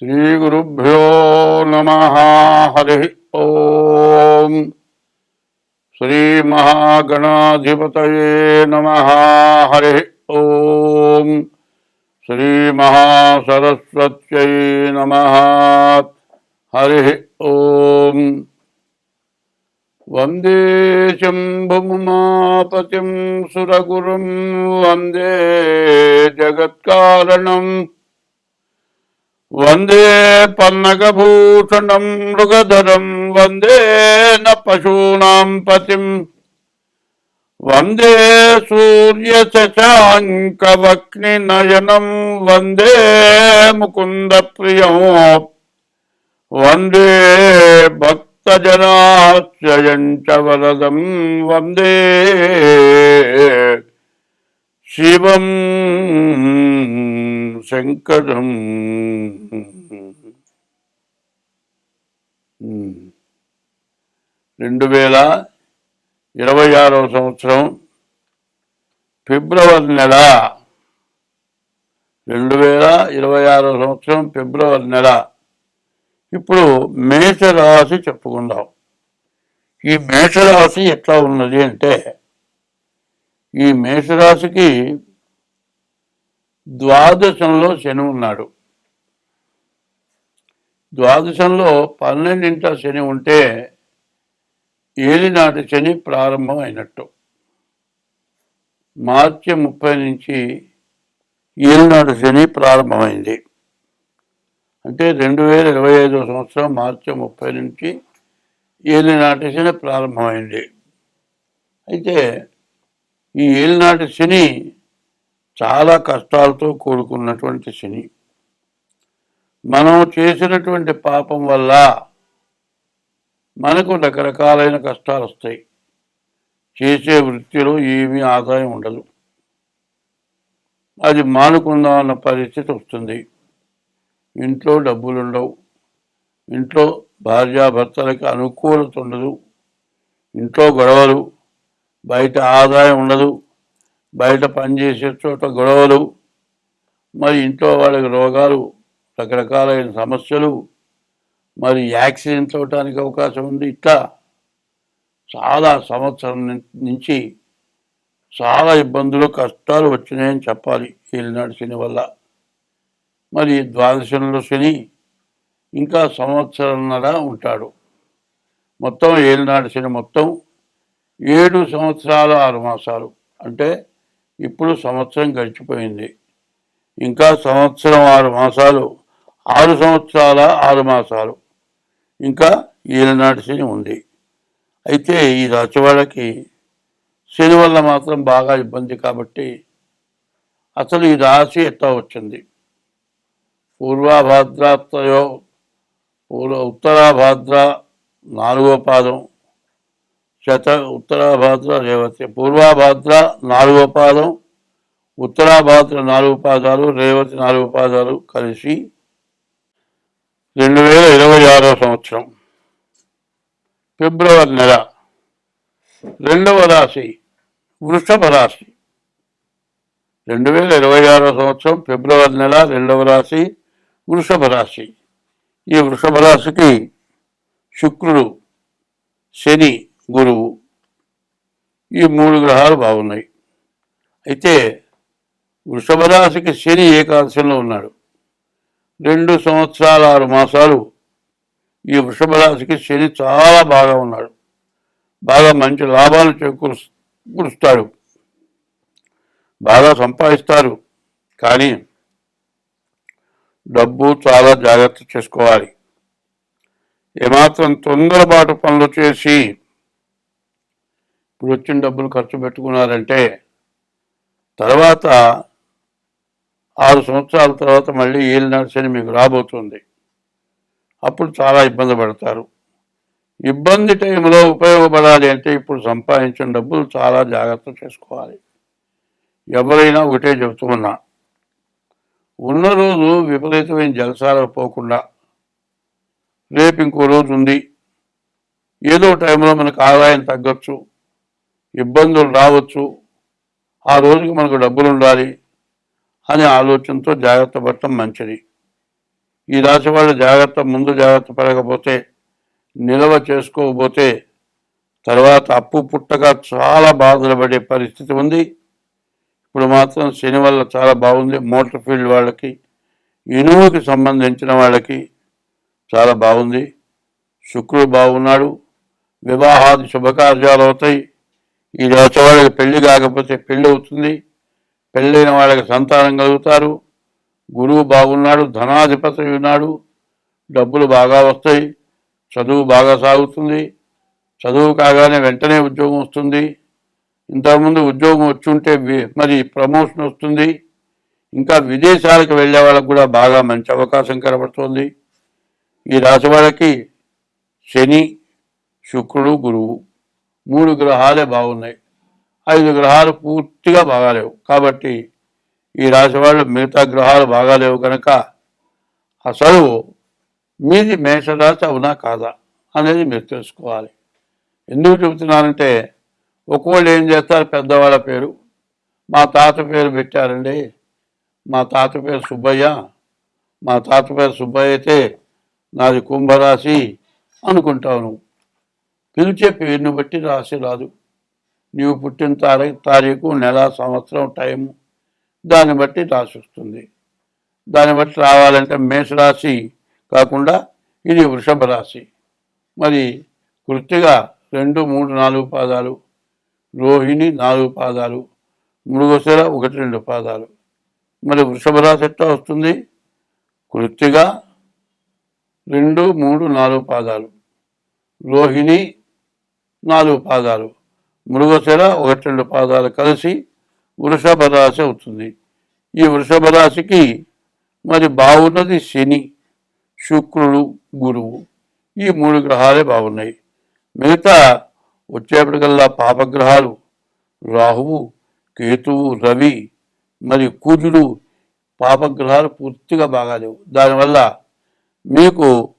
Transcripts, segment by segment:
श्रीगुरुभ्यो नमः, हरिः ॐ श्रीमहागणाधिपतये नमः, हरिः ॐ श्रीमहासरस्वत्यै नमः, हरिः ॐ वंदे शम्भुमापतिं सुरगुरुं, वंदे जगत्कारणम्। వందే పన్నగభూషణం మృగధరం వందే న పశూనాం పతిం వందే సూర్యశశాంకవక్నినయనం వందే ముకుంద ముకుందప్రియం వందే భక్తజనాశ్రయం వరదం వందే శివం శంకరం. రెండు వేల ఇరవై ఆరవ సంవత్సరం ఫిబ్రవరి నెల. రెండు వేల ఇరవై ఆరో సంవత్సరం ఫిబ్రవరి నెల. ఇప్పుడు మేషరాశి చెప్పుకుందాం. ఈ మేషరాశి ఎట్లా ఉన్నది అంటే ఈ మేషరాశికి ద్వాదశంలో శని ఉన్నాడు. ద్వాదశంలో పన్నెండింట శని ఉంటే ఏలినాటి శని ప్రారంభం అయినట్టు మార్చి ముప్పై నుంచి ఏలినాటి శని ప్రారంభమైంది. అంటే రెండు వేల ఇరవై ఐదో సంవత్సరం మార్చి ముప్పై నుంచి ఏలినాటి శని ప్రారంభమైంది. అయితే ఈ ఏలినాటి శని చాలా కష్టాలతో కూడుకున్నటువంటి శని. మనం చేసినటువంటి పాపం వల్ల మనకు రకరకాలైన కష్టాలు వస్తాయి. చేసే వృత్తిలో ఏమీ ఆదాయం ఉండదు. అది మానుకుందాం అన్న పరిస్థితి వస్తుంది. ఇంట్లో డబ్బులు ఉండవు ఇంట్లో భార్యాభర్తలకి అనుకూలత ఉండదు. ఇంట్లో గొడవలు బయట ఆదాయం ఉండదు. బయట పనిచేసే చోట గొడవలు మరి ఇంట్లో వాళ్ళకి రోగాలు రకరకాలైన సమస్యలు మరి యాక్సిడెంట్ అవడానికి అవకాశం ఉంది. ఇట్లా చాలా సంవత్సరం నుంచి చాలా ఇబ్బందులు కష్టాలు వచ్చినాయని చెప్పాలి ఏలినాడు శని వల్ల. మరి ద్వాదశంలో శని ఇంకా సంవత్సరంన్నర ఉంటాడు. మొత్తం ఏలినాడు శని మొత్తం ఏడు సంవత్సరాలు ఆరు మాసాలు. అంటే ఇప్పుడు సంవత్సరం గడిచిపోయింది. ఇంకా సంవత్సరం ఆరు మాసాలు ఆరు సంవత్సరాల ఆరు మాసాలు. ఇంకా ఈలనాటి శని ఉంది. అయితే ఈ రాచవాడకి శని వల్ల మాత్రం బాగా ఇబ్బంది కాబట్టి అసలు ఈ రాశి ఎట్లా వచ్చింది? పూర్వాభాద్రాత్రయో పూర్వ ఉత్తరాభాద్ర నాలుగో పాదం శత ఉత్తరాభాద్ర రేవతి. పూర్వాభాద్ర నాలుగో పాదం. ఉత్తరాభాద్ర నాలుగు పాదాలు. రేవతి నాలుగు పాదాలు కలిసి రెండు వేల ఇరవై ఆరో సంవత్సరం. ఫిబ్రవరి నెల. రెండవ రాశి వృషభ రాశి. రెండు వేల ఇరవై ఆరో సంవత్సరం ఫిబ్రవరి నెల రెండవ రాశి వృషభ రాశి. ఈ వృషభ రాశికి శుక్రుడు శని గురువు. ఈ మూడు గ్రహాలు బాగున్నాయి. అయితే వృషభ రాశికి శని ఏకాదశంలో ఉన్నాడు. రెండు సంవత్సరాల ఆరు మాసాలు ఈ వృషభ రాశికి శని చాలా బాగా ఉన్నాడు. బాగా మంచి లాభాలు చేకూరుస్తాడు బాగా సంపాదిస్తారు. కానీ డబ్బు చాలా జాగ్రత్త చేసుకోవాలి. ఏమాత్రం తొందరపాటు పనులు చేసి ఇప్పుడు వచ్చిన డబ్బులు ఖర్చు పెట్టుకున్నారంటే తర్వాత ఆరు సంవత్సరాల తర్వాత మళ్ళీ ఏలినాడు నడిచని మీకు రాబోతుంది. అప్పుడు చాలా ఇబ్బంది పడతారు. ఇబ్బంది టైంలో ఉపయోగపడాలి అంటే ఇప్పుడు సంపాదించిన డబ్బులు చాలా జాగ్రత్త చేసుకోవాలి. ఎవరైనా ఒకటే చెబుతూ ఉన్నా. ఉన్న రోజు విపరీతమైన జలసాలకు పోకుండా రేపు ఇంకో రోజు ఉంది. ఏదో టైంలో మనకు ఆదాయం తగ్గొచ్చు. ఇబ్బందులు రావచ్చు. ఆ రోజుకి మనకు డబ్బులు ఉండాలి అనే ఆలోచనతో జాగ్రత్త పడటం మంచిది. ఈ రాశి వాళ్ళు జాగ్రత్త ముందు జాగ్రత్త పడకపోతే నిల్వ చేసుకోకపోతే తర్వాత అప్పు పుట్టగా చాలా బాధలు పడే పరిస్థితి ఉంది. ఇప్పుడు మాత్రం శని వల్ల చాలా బాగుంది. మోటార్ ఫీల్డ్ వాళ్ళకి ఇనుముకి సంబంధించిన వాళ్ళకి చాలా బాగుంది. శుక్రుడు బాగున్నాడు. వివాహాది శుభకార్యాలు అవుతాయి. ఈ వాళ్ళకి పెళ్ళి కాకపోతే పెళ్ళి అవుతుంది. పెళ్ళైన వాళ్ళకి సంతానం కలుగుతారు. గురువు బాగున్నాడు ధనాధిపతి ఉన్నాడు. డబ్బులు బాగా వస్తాయి. చదువు బాగా సాగుతుంది. చదువు కాగానే వెంటనే ఉద్యోగం వస్తుంది. ఇంతకుముందు ఉద్యోగం వచ్చుంటే మరి ప్రమోషన్ వస్తుంది. ఇంకా విదేశాలకు వెళ్ళే వాళ్ళకు కూడా బాగా మంచి అవకాశం కనబడుతుంది. ఈ రాశి వాళ్ళకి శని శుక్రుడు గురువు. మూడు గ్రహాలే బాగున్నాయి. ఐదు గ్రహాలు పూర్తిగా బాగాలేవు. కాబట్టి ఈ రాశి వాళ్ళు మిగతా గ్రహాలు బాగాలేవు కనుక అసలు మీది మేషరాశి అవునా కాదా అనేది మీరు తెలుసుకోవాలి. ఎందుకు చెబుతున్నానంటే ఒక్కోళ్ళు ఏం చేస్తారు? పెద్దవాళ్ళ పేరు. మా తాత పేరు పెట్టారండి. మా తాత పేరు సుబ్బయ్య. మా తాత పేరు సుబ్బయ్య అయితే నాది కుంభరాశి అనుకుంటావు నువ్వు. పిలిచే పేరుని బట్టి రాశి రాదు? నీవు పుట్టిన తారీ తారీఖు నెల సంవత్సరం టైము దాన్ని బట్టి రాసి వస్తుంది. దాన్ని బట్టి రావాలంటే మేషరాశి కాకుండా ఇది వృషభ రాశి. మరి కృత్తిగా రెండు మూడు నాలుగు పాదాలు రోహిణి నాలుగు పాదాలు మృగశిర ఒకటి రెండు పాదాలు. మరి వృషభ రాశి ఎట్లా వస్తుంది? కృత్తిగా రెండు మూడు నాలుగు పాదాలు రోహిణి నాలుగు పాదాలు. మృగశిర ఒకటి రెండు పాదాలు కలిసి వృషభ రాశి అవుతుంది. ఈ వృషభ రాశికి మరి బాగున్నది శని శుక్రుడు గురువు. ఈ మూడు గ్రహాలే బాగున్నాయి. మిగతా వచ్చేప్పటికల్లా పాపగ్రహాలు రాహువు కేతువు రవి మరి కుజుడు పాపగ్రహాలు పూర్తిగా బాగాలేవు. దానివల్ల మీకు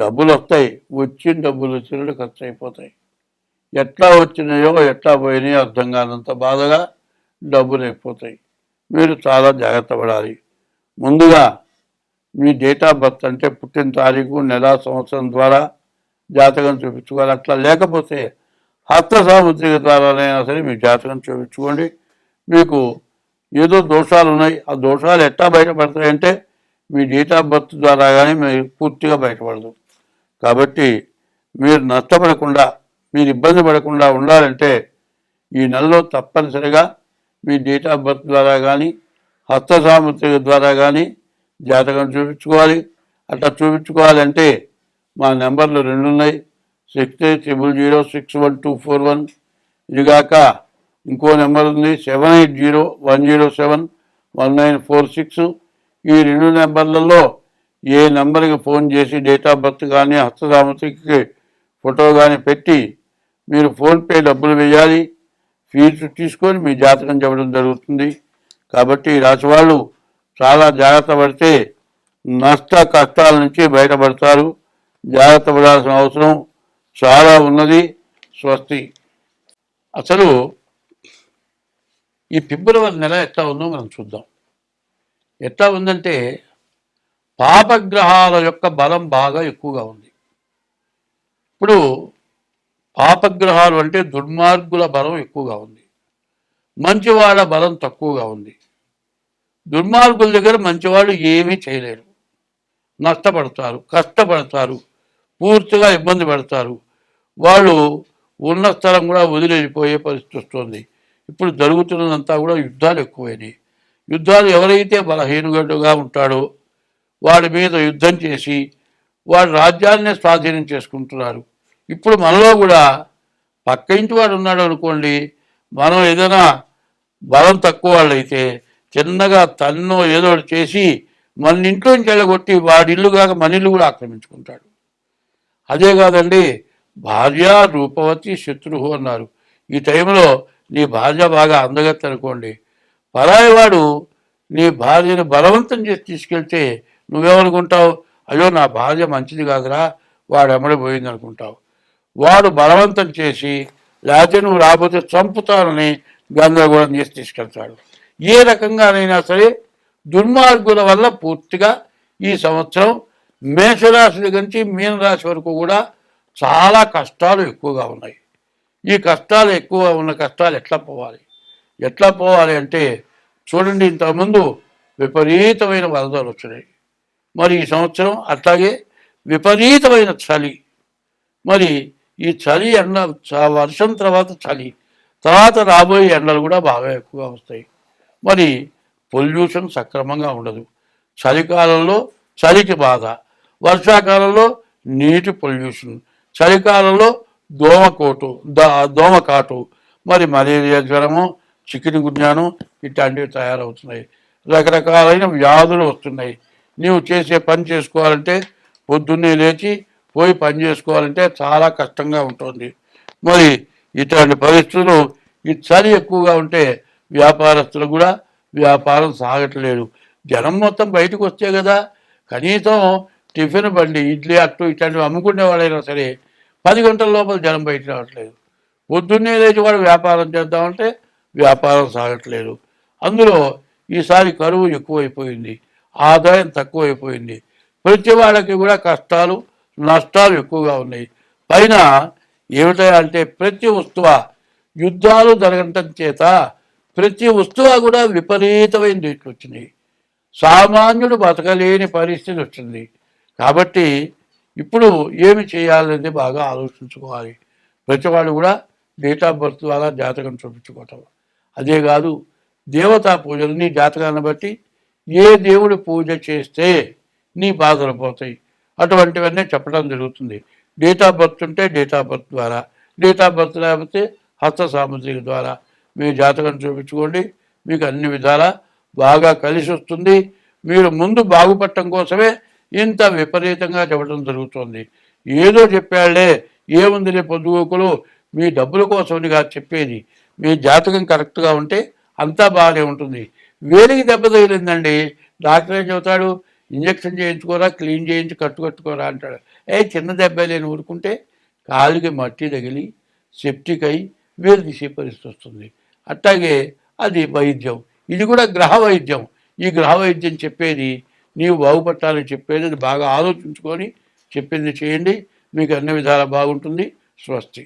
డబ్బులు వస్తాయి వచ్చిన డబ్బులు వచ్చినట్టు ఖర్చు అయిపోతాయి. ఎట్లా వచ్చినాయో ఎట్లా పోయినాయో అర్థం కానంత బాధగా డబ్బులు అయిపోతాయి మీరు చాలా జాగ్రత్త పడాలి. ముందుగా మీ డేట్ ఆఫ్ బర్త్ అంటే పుట్టిన తారీఖు నెల సంవత్సరం ద్వారా జాతకం చూపించుకోవాలి. అట్లా లేకపోతే హస్త సాముద్రిక ద్వారానైనా సరే మీ జాతకం చూపించుకోండి. మీకు ఏదో దోషాలు ఉన్నాయి. ఆ దోషాలు ఎట్లా బయటపడతాయంటే మీ డేట్ ఆఫ్ బర్త్ ద్వారా కానీ మీరు పూర్తిగా బయటపడదు కాబట్టి మీరు నష్టపడకుండా మీరు ఇబ్బంది పడకుండా ఉండాలంటే ఈ నెలలో తప్పనిసరిగా మీ డేట్ ఆఫ్ బర్త్ ద్వారా కానీ హస్త సాముద్రిక ద్వారా కానీ జాతకం చూపించుకోవాలి. అట్లా చూపించుకోవాలంటే మా నెంబర్లు రెండు ఉన్నాయి six eight triple zero six one two four one. ఇదిగాక ఇంకో నెంబర్ ఉంది seven eight zero one zero seven one nine four six. ఈ రెండు నెంబర్లలో ఏ నెంబర్కి ఫోన్ చేసి డేట్ ఆఫ్ బర్త్ కానీ హస్తసామతికి ఫోటో కానీ పెట్టి మీరు ఫోన్పే డబ్బులు వేయాలి ఫీజు తీసుకొని మీ జాతకం చెప్పడం జరుగుతుంది. కాబట్టి రాసి వాళ్ళు చాలా జాగ్రత్త పడితే నష్ట కష్టాల నుంచి బయటపడతారు. జాగ్రత్త పడాల్సిన అవసరం చాలా ఉన్నది. స్వస్తి. అసలు ఈ ఫిబ్రవరి నెల ఎట్లా ఉందో మనం చూద్దాం. ఎట్లా ఉందంటే పాపగ్రహాల యొక్క బలం బాగా ఎక్కువగా ఉంది. ఇప్పుడు పాపగ్రహాలు అంటే దుర్మార్గుల బలం ఎక్కువగా ఉంది. మంచివాళ్ళ బలం తక్కువగా ఉంది. దుర్మార్గుల దగ్గర మంచివాళ్ళు ఏమీ చేయలేరు. నష్టపడతారు కష్టపడతారు పూర్తిగా ఇబ్బంది పడతారు. వాళ్ళు ఉన్న స్థలం కూడా వదిలేసిపోయే పరిస్థితి వస్తుంది. ఇప్పుడు జరుగుతున్నదంతా కూడా యుద్ధాలు ఎక్కువైనాయి. యుద్ధాలు ఎవరైతే బలహీనగడ్డుగా ఉంటాడో వాడి మీద యుద్ధం చేసి వాడి రాజ్యాన్నే స్వాధీనం చేసుకుంటున్నారు. ఇప్పుడు మనలో కూడా పక్క ఇంటి వాడు ఉన్నాడు అనుకోండి మనం ఏదైనా బలం తక్కువ వాళ్ళైతే చిన్నగా తన్నో ఏదో ఒకటి చేసి మన ఇంట్లోంచి వెళ్ళగొట్టి వాడి ఇల్లు కాక మన ఇల్లు కూడా ఆక్రమించుకుంటాడు. అదే కాదండి భార్య రూపవతి శత్రువు అన్నారు. ఈ టైంలో నీ భార్య బాగా అందగత్తి అనుకోండి పరాయివాడు నీ భార్యను బలవంతం చేసి తీసుకెళ్తే నువ్వేమనుకుంటావు? అయ్యో నా భార్య మంచిది కాదురా వాడు ఎమ్మడిపోయింది అనుకుంటావు వాడు బలవంతం చేసి లేకపోతే నువ్వు రాకపోతే చంపుతానని గందరగోళం చేసి తీసుకెళ్తాడు. ఏ రకంగానైనా సరే దుర్మార్గుల వల్ల పూర్తిగా ఈ సంవత్సరం మేషరాశి దగ్గర నుంచి మీనరాశి వరకు కూడా చాలా కష్టాలు ఎక్కువగా ఉన్నాయి. ఈ కష్టాలు ఎక్కువ ఉన్న కష్టాలు ఎట్లా పోవాలి? ఎట్లా పోవాలి అంటే చూడండి ఇంతకుముందు విపరీతమైన వరదలు వచ్చినాయి. మరి ఈ సంవత్సరం అట్లాగే విపరీతమైన చలి. మరి ఈ చలి ఎండ చ- వర్షం తర్వాత చలి తర్వాత రాబోయే ఎండలు కూడా బాగా ఎక్కువగా వస్తాయి. మరి పొల్యూషన్ సక్రమంగా ఉండదు. చలికాలంలో చలికి బాధ వర్షాకాలంలో నీటి పొల్యూషన్ చలికాలంలో దోమకోటు దోమకాటు మరి మలేరియా జ్వరము చికెన్ గున్యాను ఇట్లాంటివి తయారవుతున్నాయి. రకరకాలైన వ్యాధులు వస్తున్నాయి. నీవు చేసే పని చేసుకోవాలంటే పొద్దున్నే లేచి పోయి పని చేసుకోవాలంటే చాలా కష్టంగా ఉంటుంది. మరి ఇటువంటి పరిస్థితులు ఈ చలి ఎక్కువగా ఉంటే వ్యాపారస్తులు కూడా వ్యాపారం సాగట్లేదు జనం మొత్తం బయటకు వస్తే కదా కనీసం టిఫిన్ బండి ఇడ్లీ అట్టు ఇట్లాంటివి అమ్ముకునే వాళ్ళైనా సరే పది గంటల లోపల జనం బయట రావట్లేదు. పొద్దున్నే లేచి వాడు వ్యాపారం చేద్దామంటే వ్యాపారం సాగట్లేదు. అందులో ఈసారి కరువు ఎక్కువైపోయింది ఆదాయం తక్కువైపోయింది. ప్రతి వాళ్ళకి కూడా కష్టాలు నష్టాలు ఎక్కువగా ఉన్నాయి. పైన ఏమిటంటే ప్రతి వస్తువ యుద్ధాలు జరగటం చేత ప్రతి వస్తువ కూడా విపరీతమైన రేట్లు వచ్చినాయి సామాన్యుడు బతకలేని పరిస్థితి వచ్చింది. కాబట్టి ఇప్పుడు ఏమి చేయాలనేది బాగా ఆలోచించుకోవాలి. ప్రతివాడు కూడా డేట్ ఆఫ్ బర్త్ ద్వారా జాతకం చూపించుకోవటం. అదే కాదు దేవతా పూజలు నీ జాతకాన్ని బట్టి ఏ దేవుడు పూజ చేస్తే నీ బాధలు పోతాయి. అటువంటివన్నీ చెప్పడం జరుగుతుంది. డేట్ ఆఫ్ బర్త్ ఉంటే డేట్ ఆఫ్ బర్త్ ద్వారా డేట్ ఆఫ్ బర్త్ లేకపోతే హస్త సాముద్రిక ద్వారా మీ జాతకం చూపించుకోండి. మీకు అన్ని విధాలా బాగా కలిసి వస్తుంది. మీరు ముందు బాగుపడటం కోసమే ఇంత విపరీతంగా చెప్పడం జరుగుతుంది. ఏదో చెప్పాళ్ళే ఏముందిలే పొద్దుగోకులు మీ డబ్బుల కోసమని కాదు చెప్పేది. మీ జాతకం కరెక్ట్గా ఉంటే అంతా బాగానే ఉంటుంది. వేలికి దెబ్బ తగిలిందండి. డాక్టర్ ఏం చెబుతాడు? ఇంజక్షన్ చేయించుకోరా క్లీన్ చేయించి కట్టు కట్టుకోరా అంటాడు. ఏ చిన్న దెబ్బ లేని ఊరుకుంటే కాలుకి మట్టి తగిలి సెప్టిక్ అయి వేరు తీసే పరిస్థితి వస్తుంది. అట్లాగే అది వైద్యం. ఇది కూడా గ్రహ వైద్యం. ఈ గ్రహ వైద్యం చెప్పేది నీవు బాగుపట్టాలని చెప్పేది అది బాగా ఆలోచించుకొని చెప్పింది చేయండి. మీకు అన్ని విధాలా బాగుంటుంది. స్వస్తి.